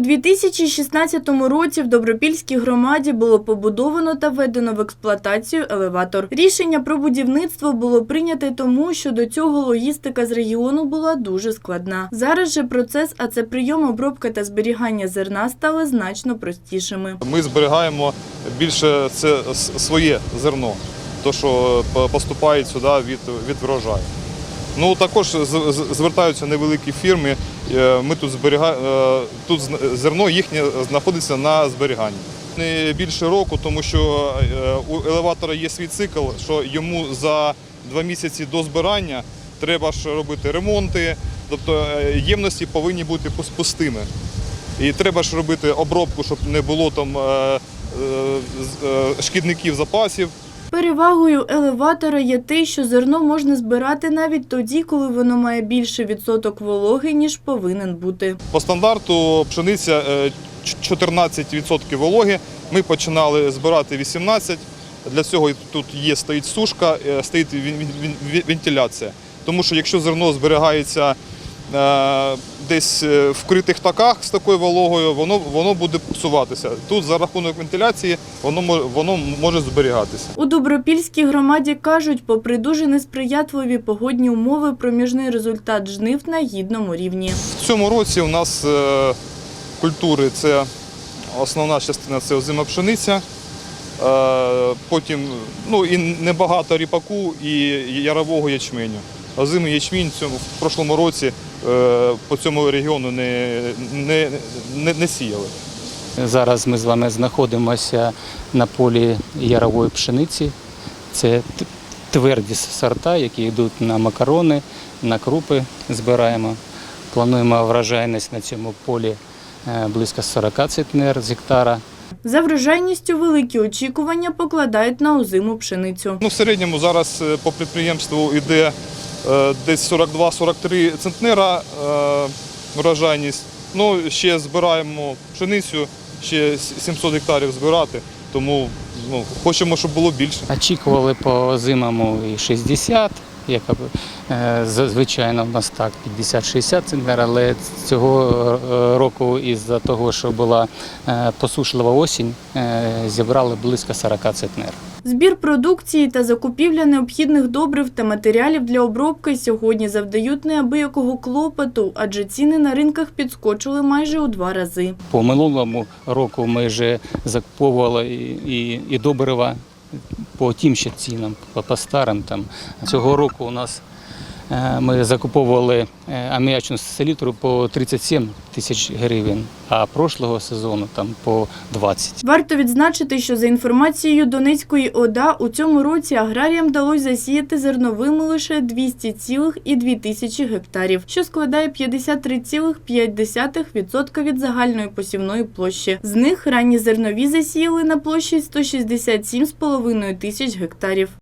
2016 році в Добропільській громаді було побудовано та введено в експлуатацію елеватор. Рішення про будівництво було прийняте тому, що до цього логістика з регіону була дуже складна. Зараз же процес, а це прийом, обробка та зберігання зерна стали значно простішими. Ми зберігаємо більше це своє зерно, то що по- поступає сюди від, від врожаю. Ну також звертаються невеликі фірми. е, Ми тут зберігаємо тут зерно їхнє знаходиться на зберіганні. Не більше року, тому що е, у елеватора є свій цикл, що йому за два місяці до збирання треба ж робити ремонти, тобто е, ємності повинні бути пус- пустими. І треба ж робити обробку, щоб не було там е, е, е, шкідників запасів. Перевагою елеватора є те, що зерно можна збирати навіть тоді, коли воно має більше відсоток вологи, ніж повинен бути. По стандарту пшениця е, ч- 14% вологи. Ми починали збирати 18%. Для цього тут є стоїть сушка, е, стоїть вен- вен- вен- вентиляція. Тому що якщо зерно зберігається е, десь е, в критих таках з такою вологою, воно, воно буде псуватися. Тут за рахунок вентиляції воно, воно може зберігатися. У Добропільській громаді кажуть, попри дуже несприятливі погодні умови, проміжний результат жнив на гідному рівні. В цьому році у нас е, культури це основна частина це озима пшениця. Е, Потім ну, і небагато ріпаку і ярового ячменю. Озимий ячмінь в прошлому році е, по цьому регіону не, не, не, не сіяли. Зараз ми з вами знаходимося на полі ярової пшениці. Це тверді сорта, які йдуть на макарони, на крупи збираємо. Плануємо врожайність на цьому полі е, близько 40 центнер з гектара. За врожайністю великі очікування покладають на озиму пшеницю. Ну, в середньому зараз е, по підприємству йде е, десь 42-43 центнера е, врожайність. Ну, ще збираємо пшеницю, ще 700 гектарів збирати, тому ну, хочемо, щоб було більше. Очікували по зимому і 60, якоби, е, звичайно, у нас так 50-60 центнер, але цього е, року із-за того, що була е, посушлива осінь, зібрали близько 40 центнер. Збір продукції та закупівля необхідних добрив та матеріалів для обробки сьогодні завдають неабиякого клопоту, адже ціни на ринках підскочили майже у два рази. По минулому року ми вже закуповували і, і, і добрива по тим ще цінам, по, по старим. Там. Цього року у нас ми закуповували е, аміачну селітру по 37 тисяч гривень, а прошлого сезону там по 20. Варто відзначити, що за інформацією Донецької ОДА у цьому році аграріям вдалося засіяти зерновими лише 200,2 тисячі гектарів, що складає 53,5% від загальної посівної площі. З них ранні зернові засіяли на площі 167,5 тисяч гектарів.